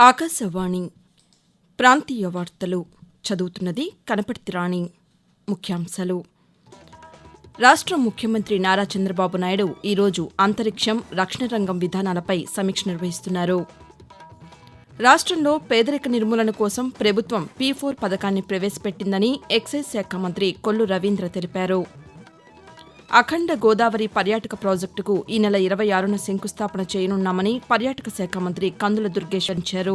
ఆకాశవాణి ప్రాంతీయ వార్తలు చదువుతున్నది కనపర్తి రాణి. ముఖ్యాంశాలు. రాష్ట్ర ముఖ్యమంత్రి నారా చంద్రబాబు నాయుడు ఈరోజు అంతరిక్షం రక్షణ రంగం విధానాలపై సమీక్ష నిర్వహిస్తున్నారు. రాష్ట్రంలో పేదరిక నిర్మూలన కోసం ప్రభుత్వం పీ ఫోర్ పథకాన్ని ప్రవేశపెట్టిందని ఎక్సైజ్ శాఖ మంత్రి కొల్లు రవీంద్ర తెలిపారు. అఖండ గోదావరి పర్యాటక ప్రాజెక్టుకు ఈ నెల ఇరవై ఆరున శంకుస్థాపన చేయనున్నామని పర్యాటక శాఖ మంత్రి కందుల దుర్గేష్ అంచారు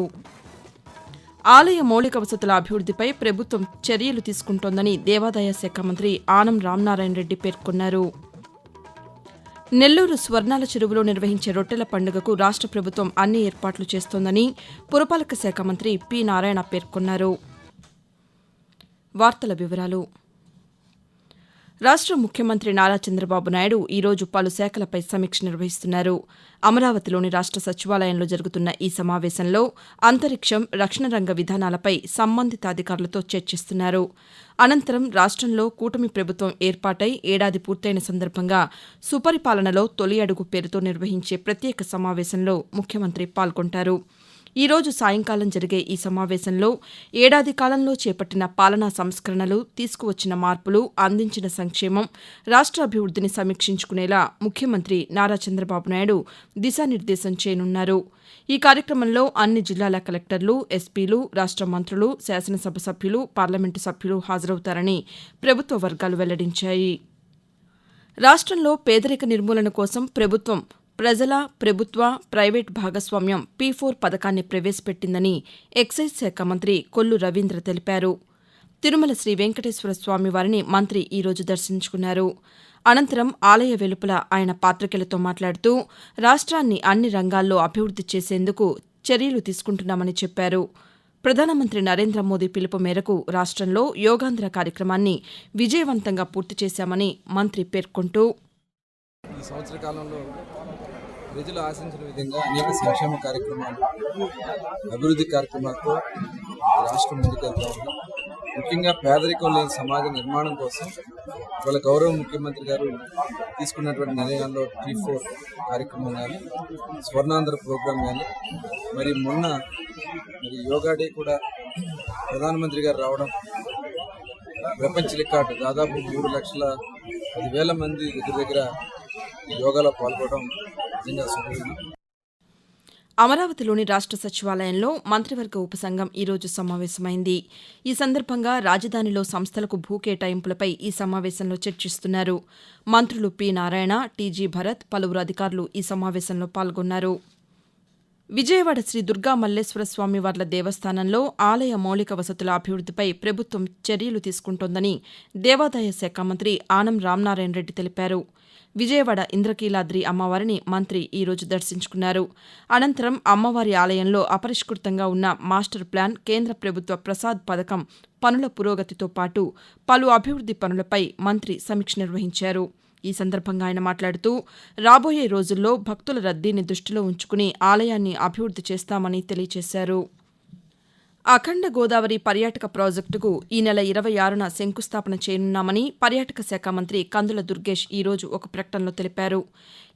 ఆలయ మౌలిక వసతుల అభివృద్దిపై ప్రభుత్వం చర్యలు తీసుకుంటోందని దేవాదాయ శాఖ మంత్రి ఆనం రామనారాయణ రెడ్డి పేర్కొన్నారు. నెల్లూరు స్వర్ణాల చెరువులో నిర్వహించే రొట్టెల పండుగకు రాష్ట్ర ప్రభుత్వం అన్ని ఏర్పాట్లు చేస్తోందని పురపాలక శాఖ మంత్రి పి నారాయణ పేర్కొన్నారు. వార్తల వివరాలు రాష్ట్ర ముఖ్యమంత్రి నారా చంద్రబాబు నాయుడు ఈరోజు పలు శాఖలపై సమీక్ష నిర్వహిస్తున్నారు. అమరావతిలోని రాష్ట్ర సచివాలయంలో జరుగుతున్న ఈ సమావేశంలో అంతరిక్షం రక్షణ రంగ విధానాలపై సంబంధిత అధికారులతో చర్చిస్తున్నారు. అనంతరం రాష్ట్రంలో కూటమి ప్రభుత్వం ఏర్పాటై ఏడాది పూర్తయిన సందర్భంగా సుపరిపాలనలో తొలి అడుగు పేరుతో నిర్వహించే ప్రత్యేక సమావేశంలో ముఖ్యమంత్రి పాల్గొంటారు. ఈ రోజు సాయంకాలం జరిగే ఈ సమావేశంలో ఏడాది కాలంలో చేపట్టిన పాలనా సంస్కరణలు తీసుకువచ్చిన మార్పులు అందించిన సంక్షేమం రాష్ట్రాభివృద్దిని సమీక్షించుకునేలా ముఖ్యమంత్రి నారా చంద్రబాబు నాయుడు దిశానిర్దేశం చేయనున్నారు. ఈ కార్యక్రమంలో అన్ని జిల్లాల కలెక్టర్లు ఎస్పీలు రాష్ట మంత్రులు శాసనసభ సభ్యులు పార్లమెంటు సభ్యులు హాజరవుతారని ప్రభుత్వ వర్గాలు వెల్లడించాయి. రాష్ట్రంలో పేదరిక నిర్మూలన కోసం ప్రభుత్వం ప్రజల ప్రభుత్వ ప్రైవేట్ భాగస్వామ్యం పీ ఫోర్ పథకాన్ని ప్రవేశపెట్టిందని ఎక్సైజ్ శాఖ మంత్రి కొల్లు రవీంద్ర తెలిపారు. తిరుమల శ్రీ వెంకటేశ్వర స్వామి వారిని మంత్రి ఈరోజు దర్శించుకున్నారు. అనంతరం ఆలయ వెలుపల ఆయన పాతికేయులతో మాట్లాడుతూ రాష్ట్రాన్ని అన్ని రంగాల్లో అభివృద్ది చేసేందుకు చర్యలు తీసుకుంటున్నామని చెప్పారు. ప్రధానమంత్రి నరేంద్ర మోదీ పిలుపు మేరకు రాష్ట్రంలో యోగాంధ్ర కార్యక్రమాన్ని విజయవంతంగా పూర్తి చేశామని మంత్రి పేర్కొంటూ ఈ సంవత్సర కాలంలో ప్రజలు ఆశించిన విధంగా అనేక సంక్షేమ కార్యక్రమాలు అభివృద్ధి కార్యక్రమాలతో రాష్ట్రం ముందుకెళ్తా ఉంది. ముఖ్యంగా పేదరికం లేని సమాజ నిర్మాణం కోసం వాళ్ళ గౌరవ ముఖ్యమంత్రి గారు తీసుకున్నటువంటి నిర్ణయాల్లో టీ ఫోర్ కార్యక్రమం కానీ స్వర్ణాంధ్ర ప్రోగ్రాం కానీ మరి మొన్న మరి యోగా డే కూడా ప్రధానమంత్రి గారు రావడం ప్రపంచ రికార్డు. దాదాపు మూడు లక్షల పదివేల మంది దగ్గర దగ్గర యోగాలో పాల్గొనడం నిజంగా అమరావతిలోని రాష్ట్ర సచివాలయంలో మంత్రివర్గ ఉపసంఘం ఈరోజు సమావేశమైంది. ఈ సందర్భంగా రాజధానిలో సంస్థలకు భూ కేటాయింపులపై ఈ సమావేశంలో చర్చిస్తున్నారు. మంత్రులు పి నారాయణ టీజీ భరత్ పలువురు అధికారులు ఈ సమావేశంలో పాల్గొన్నారు. విజయవాడ శ్రీ దుర్గా మల్లేశ్వర స్వామి వార్ల దేవస్థానంలో ఆలయ మౌలిక వసతుల అభివృద్దిపై ప్రభుత్వం చర్యలు తీసుకుంటోందని దేవాదాయ శాఖ మంత్రి ఆనం రామనారాయణ రెడ్డి తెలిపారు. విజయవాడ ఇంద్రకీలాద్రి అమ్మవారిని మంత్రి ఈరోజు దర్శించుకున్నారు. అనంతరం అమ్మవారి ఆలయంలో అపరిష్కృతంగా ఉన్న మాస్టర్ ప్లాన్ కేంద్ర ప్రభుత్వ ప్రసాద్ పథకం పనుల పురోగతితో పాటు పలు అభివృద్ది పనులపై మంత్రి సమీక్ష నిర్వహించారు. ఈ సందర్భంగా ఆయన మాట్లాడుతూ రాబోయే రోజుల్లో భక్తుల రద్దీని దృష్టిలో ఉంచుకుని ఆలయాన్ని అభివృద్ది చేస్తామని తెలియజేశారు అఖండ గోదావరి పర్యాటక ప్రాజెక్టుకు ఈ నెల ఇరవై ఆరున శంకుస్థాపన చేయనున్నామని పర్యాటక శాఖ మంత్రి కందుల దుర్గేష్ ఈరోజు ఒక ప్రకటనలో తెలిపారు.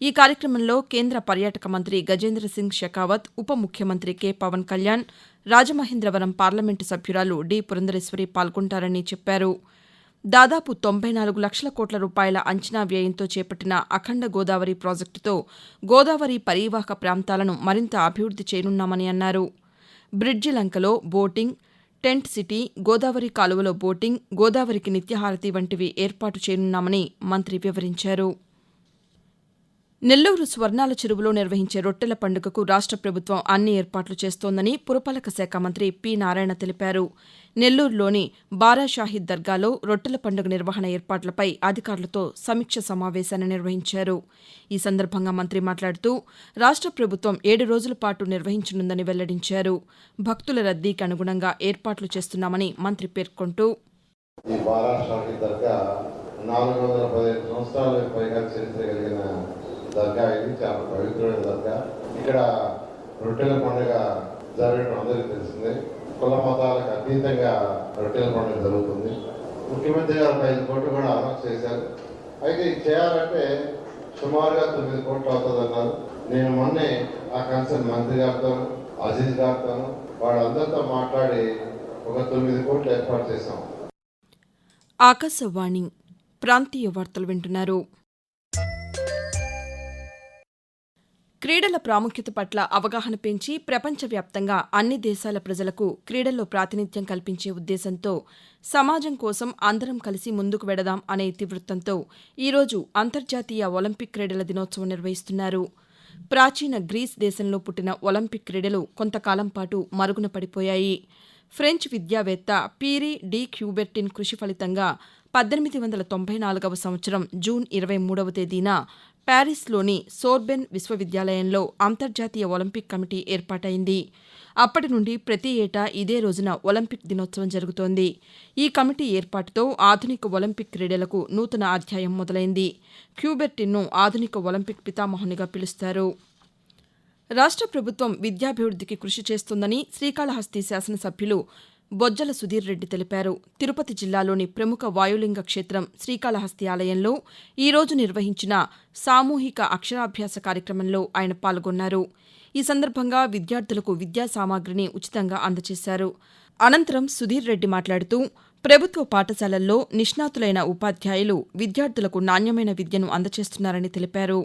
ఈ కార్యక్రమంలో కేంద్ర పర్యాటక మంత్రి గజేంద్ర సింగ్ షెకావత్ ఉప ముఖ్యమంత్రి కె పవన్ కళ్యాణ్ రాజమహేంద్రవరం పార్లమెంటు సభ్యురాలు డి పురంధరేశ్వరి పాల్గొంటారని చెప్పారు. దాదాపు తొంభై నాలుగు లక్షల కోట్ల రూపాయల అంచనా వ్యయంతో చేపట్టిన అఖండ గోదావరి ప్రాజెక్టుతో గోదావరి పరీవాహక ప్రాంతాలను మరింత అభివృద్ది చేయనున్నామని అన్నారు. బ్రిడ్జి లంకలో బోటింగ్ టెంట్ సిటీ గోదావరి కాలువలో బోటింగ్ గోదావరికి నిత్యహారతి వంటివి ఏర్పాటు చేయనున్నామని మంత్రి వివరించారు. నెల్లూరు స్వర్ణాల చెరువులో నిర్వహించే రొట్టెల పండుగకు రాష్ట్ర ప్రభుత్వం అన్ని ఏర్పాట్లు చేస్తోందని పురపాలక శాఖ మంత్రి పి నారాయణ తెలిపారు. నెల్లూరులోని బారాషాహీద్ దర్గాలో రొట్టెల పండుగ నిర్వహణ ఏర్పాట్లపై అధికారులతో సమీక్ష సమావేశాన్ని నిర్వహించారు. ఈ సందర్భంగా మంత్రి మాట్లాడుతూ రాష్ట్ర ప్రభుత్వం ఏడు రోజుల పాటు నిర్వహించనుందని వెల్లడించారు. భక్తుల రద్దీకి అనుగుణంగా ఏర్పాట్లు చేస్తున్నామని మంత్రి పేర్కొంటూ ఈ బారా దర్గా నాలుగు వందల పదిహేను సంవత్సరాలకు పైగా చరిత్ర కలిగిన దర్గా ఇది చాలా పవిత్రమైన దర్గా. ఇక్కడ రొట్టెల పండుగ జరగడం అందరికీ తెలిసిందే. కుల మతాలకు అతీతంగా రొట్టెల పండుగ జరుగుతుంది. ముఖ్యమంత్రి గారు ఒక ఐదు కోట్లు కూడా అనౌన్స్ చేశారు. అయితే ఇది చేయాలంటే సుమారుగా తొమ్మిది కోట్లు అవుతుంది అన్నారు నేను మొన్నే ఆ కన్సర్న్ మంత్రి గారితో అజీజ్ గారితోనూ వాళ్ళందరితో మాట్లాడి ఒక తొమ్మిది కోట్లు ఏర్పాటు చేశాం. ఆకాశవాణి ప్రాంతీయ వార్తలు వింటున్నారు. క్రీడల ప్రాముఖ్యత పట్ల అవగాహన పెంచి ప్రపంచవ్యాప్తంగా అన్ని దేశాల ప్రజలకు క్రీడల్లో ప్రాతినిధ్యం కల్పించే ఉద్దేశంతో సమాజం కోసం అందరం కలిసి ముందుకు వెడదాం అనే ఇతివృత్తంతో ఈరోజు అంతర్జాతీయ ఒలింపిక్ క్రీడల దినోత్సవం నిర్వహిస్తున్నారు. ప్రాచీన గ్రీస్ దేశంలో పుట్టిన ఒలింపిక్ క్రీడలు కొంతకాలం పాటు మరుగున పడిపోయాయి. ఫ్రెంచ్ విద్యావేత్త పీరీ డి క్యూబెర్టిన్ కృషి ఫలితంగా పద్దెనిమిది వందల తొంభై నాలుగవ సంవత్సరం జూన్ ఇరవై మూడవ తేదీన ప్యారిస్లోని సోర్బెన్ విశ్వవిద్యాలయంలో అంతర్జాతీయ ఒలింపిక్ కమిటీ ఏర్పాటైంది. అప్పటి నుండి ప్రతి ఏటా ఇదే రోజున ఒలింపిక్ దినోత్సవం జరుగుతోంది. ఈ కమిటీ ఏర్పాటుతో ఆధునిక ఒలింపిక్ క్రీడలకు నూతన అధ్యాయం మొదలైంది. క్యూబెర్టిన్ను ఆధునిక ఒలింపిక్ పితామహునిగా పిలుస్తారు. రాష్ట్ర ప్రభుత్వం విద్యాభివృద్ధికి కృషి చేస్తుందని శ్రీకాళహస్తి శాసనసభ్యులు బొజ్జల సుధీర్ రెడ్డి తెలిపారు. తిరుపతి జిల్లాలోని ప్రముఖ వాయులింగ క్షేత్రం శ్రీకాళహస్తి ఆలయంలో ఈ రోజు నిర్వహించిన సామూహిక అక్షరాభ్యాస కార్యక్రమంలో ఆయన పాల్గొన్నారు. ఈ సందర్భంగా విద్యార్థులకు విద్యా సామాగ్రిని ఉచితంగా అందజేశారు. అనంతరం సుధీర్ రెడ్డి మాట్లాడుతూ ప్రభుత్వ పాఠశాలల్లో నిష్ణాతులైన ఉపాధ్యాయులు విద్యార్థులకు నాణ్యమైన విద్యను అందజేస్తున్నారని తెలిపారు.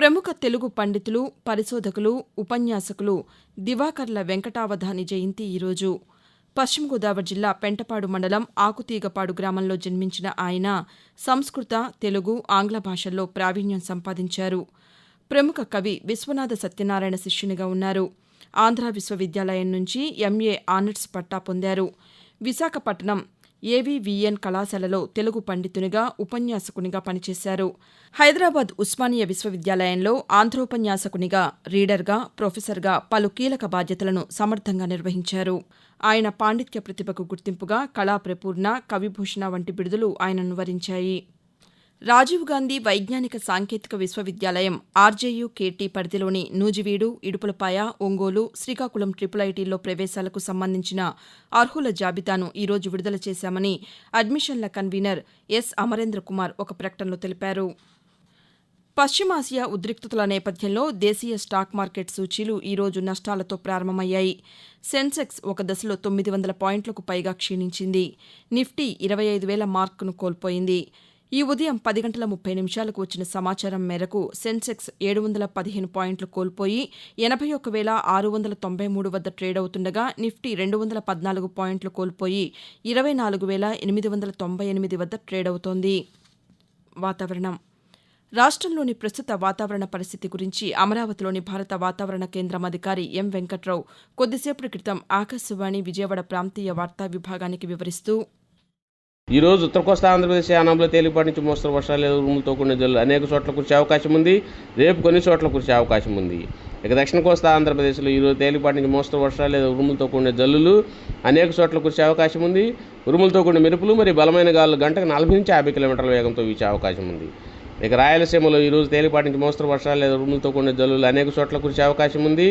ప్రముఖ తెలుగు పండితులు పరిశోధకులు ఉపన్యాసకులు దివాకర్ల వెంకటావధాని జయంతి ఈరోజు. పశ్చిమ గోదావరి జిల్లా పెంటపాడు మండలం ఆకుతీగపాడు గ్రామంలో జన్మించిన ఆయన సంస్కృత తెలుగు ఆంగ్ల భాషల్లో ప్రావీణ్యం సంపాదించారు. ప్రముఖ కవి విశ్వనాథ సత్యనారాయణ శిష్యునిగా ఉన్నారు. ఆంధ్ర విశ్వవిద్యాలయం నుంచి ఎంఏ ఆనర్స్ పట్టా పొందారు. విశాఖపట్నం ఏవీవీఎన్ కళాశాలలో తెలుగు పండితునిగా ఉపన్యాసకునిగా పనిచేశారు. హైదరాబాద్ ఉస్మానియా విశ్వవిద్యాలయంలో ఆంధ్రోపన్యాసకునిగా రీడర్గా ప్రొఫెసర్గా పలు కీలక బాధ్యతలను సమర్థంగా నిర్వహించారు. ఆయన పాండిత్య ప్రతిభకు గుర్తింపుగా కళా ప్రపూర్ణ కవిభూషణ వంటి బిడుదలు ఆయనను వరించాయి రాజీవ్ గాంధీ వైజ్ఞానిక సాంకేతిక విశ్వవిద్యాలయం ఆర్జేయు కేటీ పరిధిలోని నూజివీడు ఇడుపులపాయ ఒంగోలు శ్రీకాకుళం ట్రిపుల్ ఐటీల్లో ప్రవేశాలకు సంబంధించిన అర్హుల జాబితాను ఈరోజు విడుదల చేశామని అడ్మిషన్ల కన్వీనర్ ఎస్. అమరేంద్ర కుమార్ ఒక ప్రకటనలో తెలిపారు. పశ్చిమాసియా ఉద్రిక్తతల నేపథ్యంలో దేశీయ స్టాక్ మార్కెట్ సూచీలు ఈరోజు నష్టాలతో ప్రారంభమయ్యాయి. సెన్సెక్స్ ఒక దశలో తొమ్మిది వందల పాయింట్లకు పైగా క్షీణించింది. నిఫ్టీ ఇరవై ఐదు వేల మార్కును కోల్పోయింది. ఈ ఉదయం పది గంటల ముప్పై నిమిషాలకు వచ్చిన సమాచారం మేరకు సెన్సెక్స్ ఏడు వందల పదిహేను పాయింట్లు కోల్పోయి ఎనభై ఒక్క వేల ఆరు వందల తొంభై మూడు వద్ద ట్రేడ్ అవుతుండగా నిఫ్టీ రెండు వందల పద్నాలుగు పాయింట్లు కోల్పోయి ఇరవై నాలుగు వేల ఎనిమిది వందల తొంభై ఎనిమిది వద్ద ట్రేడ్ అవుతోంది. వాతావరణం. రాష్ట్రంలోని ప్రస్తుత వాతావరణ పరిస్థితి గురించి అమరావతిలోని భారత వాతావరణ కేంద్రం అధికారి ఎం వెంకట్రావు కొద్దిసేపటి క్రితం ఆకాశవాణి విజయవాడ ప్రాంతీయ వార్తా విభాగానికి వివరిస్తూ ఈ రోజు ఉత్తర కోస్తా ఆంధ్రప్రదేశ్ యానంలో తేలిపాటి నుంచి మోస్తరు వర్షాలు లేదా ఉరుములతో కూడిన జల్లు అనేక చోట్ల కురిసే అవకాశం ఉంది. రేపు కొన్ని చోట్ల కురిసే అవకాశం ఉంది. ఇక దక్షిణ కోస్తా ఆంధ్రప్రదేశ్లో ఈరోజు తేలిపాటి నుంచి మోస్తరు వర్షాలు లేదా ఉరుములతో కూడిన జల్లులు అనేక చోట్ల కురిసే అవకాశం ఉంది. ఉరుములతో కూడిన మెరుపులు మరియు బలమైన గాలు గంటకు నలభై నుంచి యాభై కిలోమీటర్ల వేగంతో వీచే అవకాశం ఉంది. ఇక రాయలసీమలో ఈరోజు తేలిపాటి నుంచి మోస్తరు వర్షాలు లేదా ఉరుములతో కూడిన జల్లులు అనేక చోట్ల కురిసే అవకాశం ఉంది.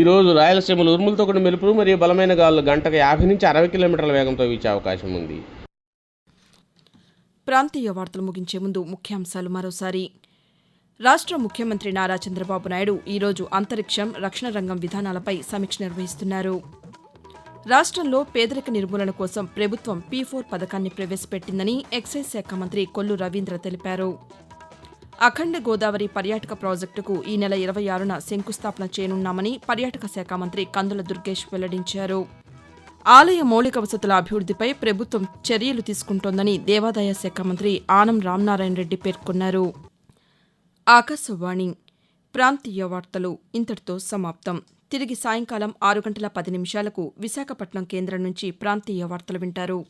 ఈ రోజు రాయలసీమలో ఉరుములతో కూడిన మెరుపులు మరియు బలమైన గాలు గంటకు యాభై నుంచి అరవై కిలోమీటర్ల వేగంతో వీచే అవకాశం ఉంది. ప్రాంతీయ వార్తలు ముగించే ముందు ముఖ్యాంశాలు మరోసారి. రాష్ట్ర ముఖ్యమంత్రి నారా చంద్రబాబు నాయుడు ఈరోజు అంతరిక్షం రక్షణ రంగం విధానాలపై సమీక్ష నిర్వహిస్తున్నారు. రాష్ట్రంలో పేదరిక నిర్మూలన కోసం ప్రభుత్వం పీ ఫోర్ పథకాన్ని ప్రవేశపెట్టిందని ఎక్సైజ్ శాఖ మంత్రి కొల్లు రవీంద్ర తెలిపారు. అఖండ గోదావరి పర్యాటక ప్రాజెక్టుకు ఈ నెల ఇరవై ఆరున శంకుస్థాపన చేయనున్నామని పర్యాటక శాఖ మంత్రి కందుల దుర్గేష్ వెల్లడించారు. ఆలయ మౌలిక వసతుల అభివృద్ధిపై ప్రభుత్వం చర్యలు తీసుకుంటోందని దేవాదాయ శాఖ మంత్రి ఆనం రామనారాయణ రెడ్డి పేర్కొన్నారు. ఆకాశవాణి ప్రాంతీయ వార్తలు ఇంతటితో సమాప్తం. తిరిగి సాయంకాలం ఆరు గంటల పది నిమిషాలకు విశాఖపట్నం కేంద్రం నుంచి ప్రాంతీయ వార్తలు వింటారు.